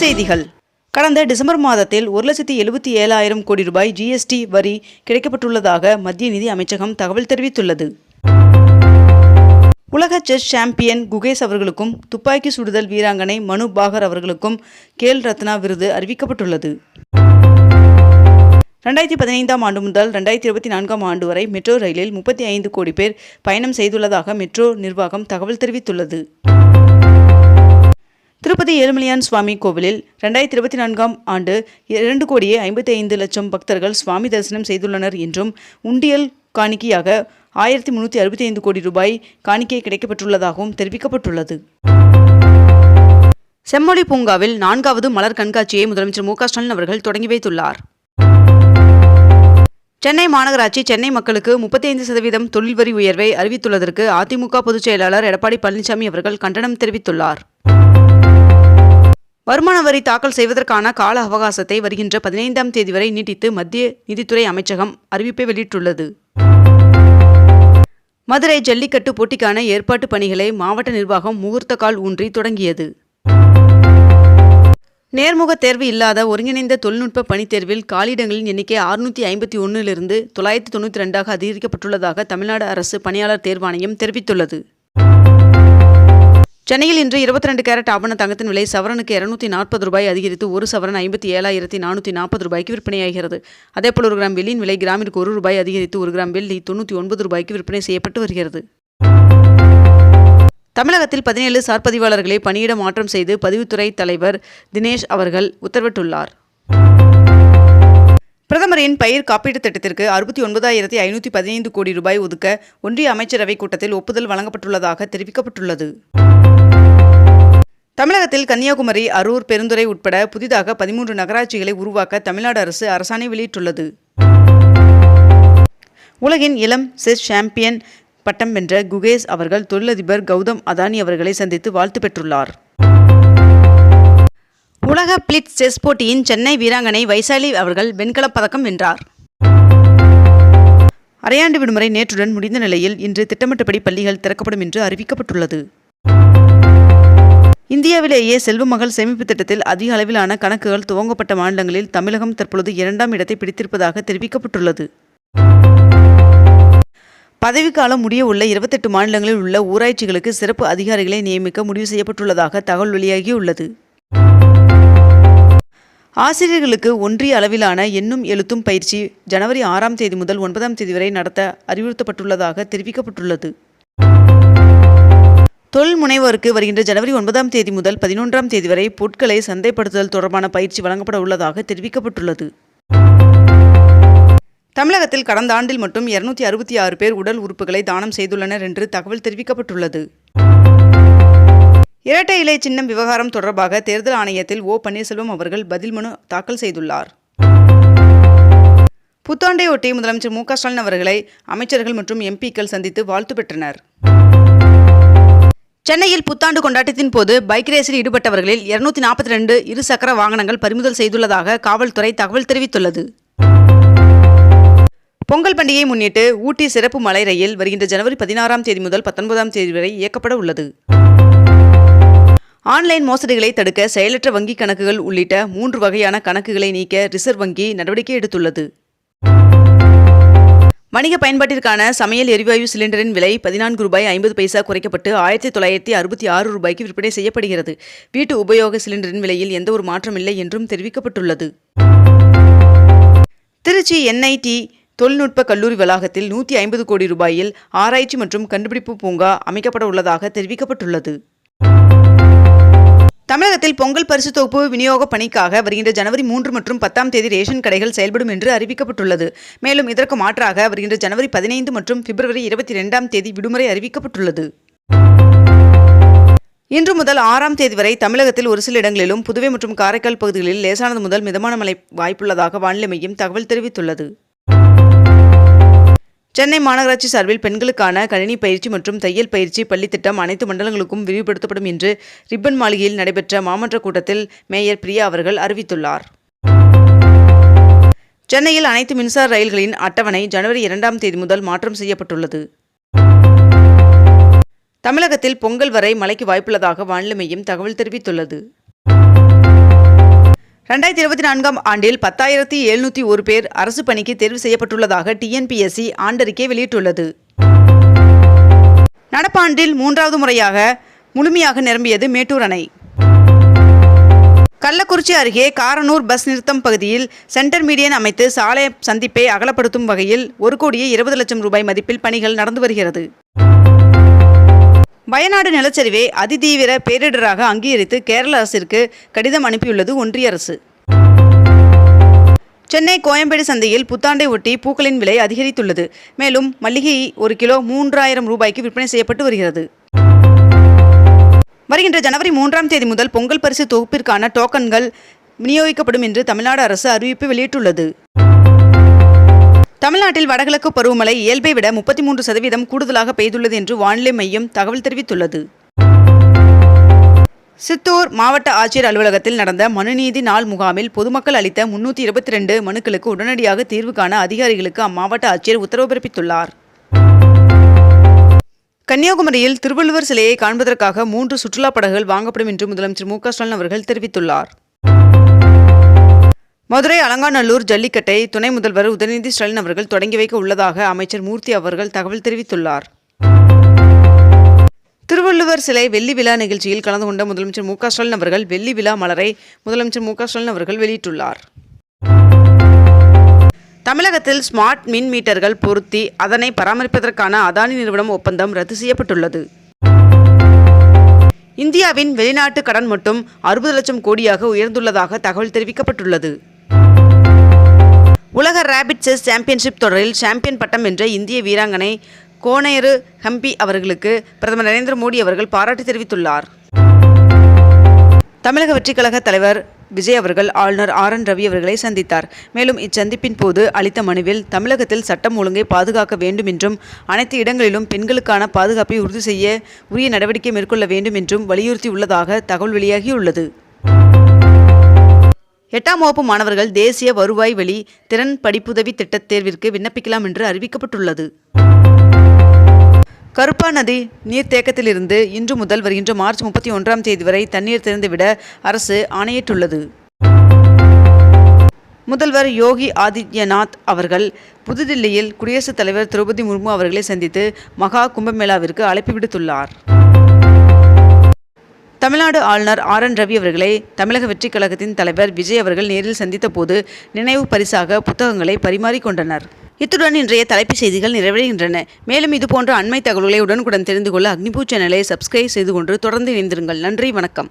செய்திகள். கடந்த டிசம்பர் மாதத்தில் ஒரு லட்சத்தி எழுபத்தி ஏழாயிரம் கோடி ரூபாய் ஜிஎஸ்டி வரி கிடைக்கப்பட்டுள்ளதாக மத்திய நிதி அமைச்சகம் தகவல் தெரிவித்துள்ளது. உலக செஸ் சாம்பியன் குகேஷ் அவர்களுக்கும் துப்பாக்கி சுடுதல் வீராங்கனை மனு பாகர் அவர்களுக்கும் கேல் ரத்னா விருது அறிவிக்கப்பட்டுள்ளது. ரெண்டாயிரத்தி பதினைந்தாம் ஆண்டு முதல் ரெண்டாயிரத்தி இருபத்தி நான்காம் ஆண்டு வரை மெட்ரோ ரயிலில் முப்பத்தி ஐந்து கோடி பேர் பயணம் செய்துள்ளதாக மெட்ரோ நிர்வாகம் தகவல் தெரிவித்துள்ளது. திருப்பதி ஏழுமலையான் சுவாமி கோவிலில் ரெண்டாயிரத்தி இருபத்தி நான்காம் ஆண்டு இரண்டு கோடியே ஐம்பத்தி ஐந்து லட்சம் பக்தர்கள் சுவாமி தரிசனம் செய்துள்ளனர் என்றும் உண்டியல் காணிக்கையாக ஆயிரத்தி முன்னூற்றி அறுபத்தி ஐந்து கோடி ரூபாய் காணிக்கை கிடைக்கப்பட்டுள்ளதாகவும் தெரிவிக்கப்பட்டுள்ளது. செம்மொழி பூங்காவில் நான்காவது மலர் கண்காட்சியை முதலமைச்சர் மு ஸ்டாலின் அவர்கள் தொடங்கி வைத்துள்ளார். சென்னை மாநகராட்சி சென்னை மக்களுக்கு முப்பத்தி ஐந்து சதவீதம் தொழில் வரி உயர்வை அறிவித்துள்ளதற்கு அதிமுக பொதுச் செயலாளர் எடப்பாடி பழனிசாமி அவர்கள் கண்டனம் தெரிவித்துள்ளார். வருமான வரி தாக்கல் செய்வதற்கான கால அவகாசத்தை வருகின்ற பதினைந்தாம் தேதி வரை நீட்டித்து மத்திய நிதித்துறை அமைச்சகம் அறிவிப்பை வெளியிட்டுள்ளது. மதுரை ஜல்லிக்கட்டு போட்டிக்கான ஏற்பாட்டு பணிகளை மாவட்ட நிர்வாகம் முகூர்த்த கால் ஊன்றி தொடங்கியது. நேர்முக தேர்வு இல்லாத ஒருங்கிணைந்த தொழில்நுட்ப பணித் தேர்வில் காலியிடங்களின் எண்ணிக்கை அறுநூற்றி ஐம்பத்தி ஒன்றிலிருந்து தொள்ளாயிரத்தி தொண்ணூற்றி ரெண்டாக அதிகரிக்கப்பட்டுள்ளதாக தமிழ்நாடு அரசு பணியாளர் தேர்வாணையம் தெரிவித்துள்ளது. சென்னையில் இன்று இருபத்தி ரெண்டு கேரட் ஆபண தங்கத்தின் விலை சவரனுக்கு இருநூத்தி நாற்பது ரூபாய் அதிகரித்து ஒரு சவரன் ஐம்பத்தி ஏழாயிரத்தி நானூற்றி நாற்பது ரூபாய்க்கு விற்பனையாகிறது. அதேபோல் ஒரு கிராம் வெள்ளியின் விலை கிராமிற்கு ஒரு ரூபாய் அதிகரித்து ஒரு கிராம் வெள்ளி தொண்ணூற்றி ஒன்பது ரூபாய்க்கு விற்பனை செய்யப்பட்டு வருகிறது. தமிழகத்தில் பதினேழு சார்பதிவாளர்களை பணியிட மாற்றம் செய்து பதிவுத்துறை தலைவர் தினேஷ் அவர்கள் உத்தரவிட்டுள்ளார். பிரதமரின் பயிர் காப்பீட்டுத் திட்டத்திற்கு அறுபத்தி ஒன்பதாயிரத்தி ஐநூற்றி பதினைந்து கோடி ரூபாய் ஒதுக்க ஒன்றிய அமைச்சரவைக் கூட்டத்தில் ஒப்புதல் வழங்கப்பட்டுள்ளதாக தெரிவிக்கப்பட்டுள்ளது. தமிழகத்தில் கன்னியாகுமரி அரூர் பெருந்துறை உட்பட புதிதாக பதிமூன்று நகராட்சிகளை உருவாக்க தமிழ்நாடு அரசு அரசாணை வெளியிட்டுள்ளது. உலகின் இளம் செஸ் சாம்பியன் பட்டம் வென்ற குகேஷ் அவர்கள் தொழிலதிபர் கௌதம் அதானி அவர்களை சந்தித்து வாழ்த்து பெற்றுள்ளார். உலக பிளிட் செஸ் போட்டியின் சென்னை வீராங்கனை வைசாலி அவர்கள் வெண்கலப் பதக்கம் வென்றார். அரையாண்டு விடுமுறை நேற்றுடன் முடிந்த நிலையில் இன்று திட்டமிட்டபடி பள்ளிகள் திறக்கப்படும் என்று அறிவிக்கப்பட்டுள்ளது. இந்தியாவிலேயே செல்வ மகள் சேமிப்பு திட்டத்தில் அதிக அளவிலான கணக்குகள் துவங்கப்பட்ட மாநிலங்களில் தமிழகம் தற்பொழுது இரண்டாம் இடத்தை பிடித்திருப்பதாக தெரிவிக்கப்பட்டுள்ளது. பதவிக்காலம் முடிய உள்ள இருபத்தெட்டு மாநிலங்களில் உள்ள ஊராட்சிகளுக்கு சிறப்பு அதிகாரிகளை நியமிக்க முடிவு செய்யப்பட்டுள்ளதாக தகவல் வெளியாகியுள்ளது. ஆசிரியர்களுக்கு ஒன்றிய அளவிலான எண்ணும் எழுத்தும் பயிற்சி ஜனவரி ஆறாம் தேதி முதல் ஒன்பதாம் தேதி வரை நடத்த அறிவுறுத்தப்பட்டுள்ளதாக தெரிவிக்கப்பட்டுள்ளது. தொழில் முனைவோருக்கு வருகின்ற ஜனவரி ஒன்பதாம் தேதி முதல் பதினொன்றாம் தேதி வரை பொருட்களை சந்தைப்படுத்துதல் தொடர்பான பயிற்சி வழங்கப்பட உள்ளதாக தெரிவிக்கப்பட்டுள்ளது. தமிழகத்தில் கடந்த ஆண்டில் மட்டும் இருநூத்தி அறுபத்தி ஆறு பேர் உடல் உறுப்புகளை தானம் செய்துள்ளனர் என்று தகவல் தெரிவிக்கப்பட்டுள்ளது. இரட்டை இலை சின்னம் விவகாரம் தொடர்பாக தேர்தல் ஆணையத்தில் ஓ பன்னீர்செல்வம் அவர்கள் பதில் மனு தாக்கல் செய்துள்ளார். புத்தாண்டையொட்டி முதலமைச்சர் மு க ஸ்டாலின் அவர்களை அமைச்சர்கள் மற்றும் எம்பிக்கள் சந்தித்து வாழ்த்து பெற்றனர். சென்னையில் புத்தாண்டு கொண்டாட்டத்தின் போது பைக் ரேஸில் ஈடுபட்டவர்களில் இருநூத்தி நாற்பத்தி ரெண்டு இருசக்கர வாகனங்கள் பறிமுதல் செய்துள்ளதாக காவல்துறை தகவல் தெரிவித்துள்ளது. பொங்கல் பண்டிகையை முன்னிட்டு ஊட்டி சிறப்பு மலை ரயில் வருகின்ற ஜனவரி பதினாறாம் தேதி முதல் பத்தொன்பதாம் தேதி வரை இயக்கப்பட உள்ளது. ஆன்லைன் மோசடிகளை தடுக்க செயலற்ற வங்கி கணக்குகள் உள்ளிட்ட மூன்று வகையான கணக்குகளை நீக்க ரிசர்வ் வங்கி நடவடிக்கை எடுத்துள்ளது. வணிக பயன்பாட்டிற்கான சமையல் எரிவாயு சிலிண்டரின் விலை பதினான்கு ரூபாய் ஐம்பது பைசா குறைக்கப்பட்டு ஆயிரத்தி தொள்ளாயிரத்தி அறுபத்தி ஆறு ரூபாய்க்கு விற்பனை செய்யப்படுகிறது. வீட்டு உபயோக சிலிண்டரின் விலையில் எந்த ஒரு மாற்றம் இல்லை என்றும் தெரிவிக்கப்பட்டுள்ளது. திருச்சி என்ஐடி தொழில்நுட்ப கல்லூரி வளாகத்தில் நூற்றி ஐம்பது கோடி ரூபாயில் ஆராய்ச்சி மற்றும் கண்டுபிடிப்பு பூங்கா அமைக்கப்பட உள்ளதாக தெரிவிக்கப்பட்டுள்ளது. தமிழகத்தில் பொங்கல் பரிசு தொகுப்பு விநியோக பணிக்காக வருகின்ற ஜனவரி மூன்று மற்றும் பத்தாம் தேதி ரேஷன் கடைகள் செயல்படும் என்று அறிவிக்கப்பட்டுள்ளது. மேலும் இதற்கு மாற்றாக வருகின்ற ஜனவரி பதினைந்து மற்றும் பிப்ரவரி இருபத்தி இரண்டாம் தேதி விடுமுறை அறிவிக்கப்பட்டுள்ளது. இன்று முதல் ஆறாம் தேதி வரை தமிழகத்தில் ஒரு சில இடங்களிலும் புதுவை மற்றும் காரைக்கால் பகுதிகளில் லேசானது முதல் மிதமான மழை வாய்ப்புள்ளதாக வானிலை மையம் தகவல் தெரிவித்துள்ளது. சென்னை மாநகராட்சி சார்பில் பெண்களுக்கான கணினி பயிற்சி மற்றும் தையல் பயிற்சி பள்ளி திட்டம் அனைத்து மண்டலங்களுக்கும் விரிவுபடுத்தப்படும் என்று ரிப்பன் மாளிகையில் நடைபெற்ற மாமன்ற கூட்டத்தில் மேயர் பிரியா அவர்கள் அறிவித்துள்ளார். சென்னையில் அனைத்து மின்சார ரயில்களின் அட்டவணை ஜனவரி இரண்டாம் தேதி முதல் மாற்றம் செய்யப்பட்டுள்ளது. தமிழகத்தில் பொங்கல் வரை மழைக்கு வாய்ப்புள்ளதாக வானிலை மையம் தகவல் தெரிவித்துள்ளது. ரெண்டாயிரத்தி இருபத்தி நான்காம் ஆண்டில் பத்தாயிரத்தி எழுநூற்றி ஒரு பேர் அரசு பணிக்கு தேர்வு செய்யப்பட்டுள்ளதாக டிஎன்பிஎஸ்சி ஆண்டறிக்கை வெளியிட்டுள்ளது. நடப்பாண்டில் மூன்றாவது முறையாக முழுமையாக நிரம்பியது மேட்டூர் அணை. கள்ளக்குறிச்சி அருகே காரனூர் பஸ் நிறுத்தம் பகுதியில் சென்டர் மீடியன் அமைத்து சாலை சந்திப்பை அகலப்படுத்தும் வகையில் ஒரு கோடியே இருபது லட்சம் ரூபாய் மதிப்பில் பணிகள் நடந்து வருகிறது. வயநாடு நிலச்சரிவை அதிதீவிர பேரிடராக அங்கீகரித்து கேரள அரசிற்கு கடிதம் அனுப்பியுள்ளது ஒன்றிய அரசு. சென்னை கோயம்பேடு சந்தையில் புத்தாண்டை ஒட்டி பூக்களின் விலை அதிகரித்துள்ளது. மேலும் மல்லிகை ஒரு கிலோ மூன்றாயிரம் ரூபாய்க்கு விற்பனை செய்யப்பட்டு வருகிறது. வருகின்ற ஜனவரி மூன்றாம் தேதி முதல் பொங்கல் பரிசு தொகுப்பிற்கான டோக்கன்கள் விநியோகிக்கப்படும் என்று தமிழ்நாடு அரசு அறிவிப்பு வெளியிட்டுள்ளது. தமிழ்நாட்டில் வடகிழக்கு பருவமழை இயல்பை விட முப்பத்தி மூன்று சதவீதம் கூடுதலாக பெய்துள்ளது என்று வானிலை மையம் தகவல் தெரிவித்துள்ளது. சித்தூர் மாவட்ட ஆட்சியர் அலுவலகத்தில் நடந்த மனுநீதி நாள் முகாமில் பொதுமக்கள் அளித்த முன்னூற்றி இருபத்தி ரெண்டு மனுக்களுக்கு உடனடியாக தீர்வு காண அதிகாரிகளுக்கு அம்மாவட்ட ஆட்சியர் உத்தரவு பிறப்பித்துள்ளார். கன்னியாகுமரியில் திருவள்ளுவர் சிலையை காண்பதற்காக மூன்று சுற்றுலா படகுகள் வாங்கப்படும் என்று முதலமைச்சர் மு க ஸ்டாலின் அவர்கள் தெரிவித்துள்ளார். மதுரை அலங்காநல்லூர் ஜல்லிக்கட்டை துணை முதல்வர் உதயநிதி ஸ்டாலின் அவர்கள் தொடங்கி வைக்க உள்ளதாக அமைச்சர் மூர்த்தி அவர்கள் தகவல் தெரிவித்துள்ளார். திருவள்ளுவர் சிலை வெள்ளி விழா நிகழ்ச்சியில் கலந்து கொண்ட முதலமைச்சர் மு ஸ்டாலின் அவர்கள் வெள்ளி விழா மலரை முதலமைச்சர் மு ஸ்டாலின் அவர்கள் வெளியிட்டுள்ளார். தமிழகத்தில் ஸ்மார்ட் மின் மீட்டர்கள் பொருத்தி அதனை பராமரிப்பதற்கான அதானி நிறுவனம் ஒப்பந்தம் ரத்து செய்யப்பட்டுள்ளது. இந்தியாவின் வெளிநாட்டு கடன் மட்டும் அறுபது லட்சம் கோடியாக உயர்ந்துள்ளதாக தகவல் தெரிவிக்கப்பட்டுள்ளது. உலக ரேபிட் செஸ் சாம்பியன்ஷிப் தொடரில் சாம்பியன் பட்டம் வென்ற இந்திய வீராங்கனை கோனேரு ஹம்பி அவர்களுக்கு பிரதமர் நரேந்திர மோடி அவர்கள் பாராட்டு தெரிவித்துள்ளார். தமிழக வெற்றிக் கழக தலைவர் விஜய் அவர்கள் ஆளுநர் ஆர் என் ரவி அவர்களை சந்தித்தார். மேலும் இச்சந்திப்பின் போது அளித்த மனுவில் தமிழகத்தில் சட்டம் ஒழுங்கை பாதுகாக்க வேண்டும் என்றும் அனைத்து இடங்களிலும் பெண்களுக்கான பாதுகாப்பை உறுதி செய்ய உரிய நடவடிக்கை மேற்கொள்ள வேண்டும் என்றும் வலியுறுத்தியுள்ளதாக தகவல் வெளியாகியுள்ளது. எட்டாம் வகுப்பு மாணவர்கள் தேசிய வருவாய் வழி திறன் படிப்புதவி திட்டத் தேர்விற்கு விண்ணப்பிக்கலாம் என்று அறிவிக்கப்பட்டுள்ளது. கருப்பா நதி நீர்த்தேக்கத்திலிருந்து இன்று முதல் வருகின்ற மார்ச் முப்பத்தி ஒன்றாம் தேதி வரை தண்ணீர் திறந்துவிட அரசு ஆணையிட்டுள்ளது. முதல்வர் யோகி ஆதித்யநாத் அவர்கள் புதுதில்லியில் குடியரசுத் தலைவர் திரௌபதி முர்மு அவர்களை சந்தித்து மகா கும்பமேளாவிற்கு அழைப்பு விடுத்துள்ளார். தமிழ்நாடு ஆளுநர் ஆர் என் ரவி அவர்களை தமிழக வெற்றிக் கழகத்தின் தலைவர் விஜய் அவர்கள் நேரில் சந்தித்த போது நினைவு பரிசாக புத்தகங்களை பரிமாறிக்கொண்டனர் இத்துடன் இன்றைய தலைப்புச் செய்திகள் நிறைவடைகின்றன. மேலும் இதுபோன்ற அண்மை தகவல்களை உடனுக்குடன் தெரிந்து கொள்ள அக்னிபூ சேனலை சப்ஸ்கிரைப் செய்து கொண்டு தொடர்ந்து இணைந்திருங்கள். நன்றி வணக்கம்.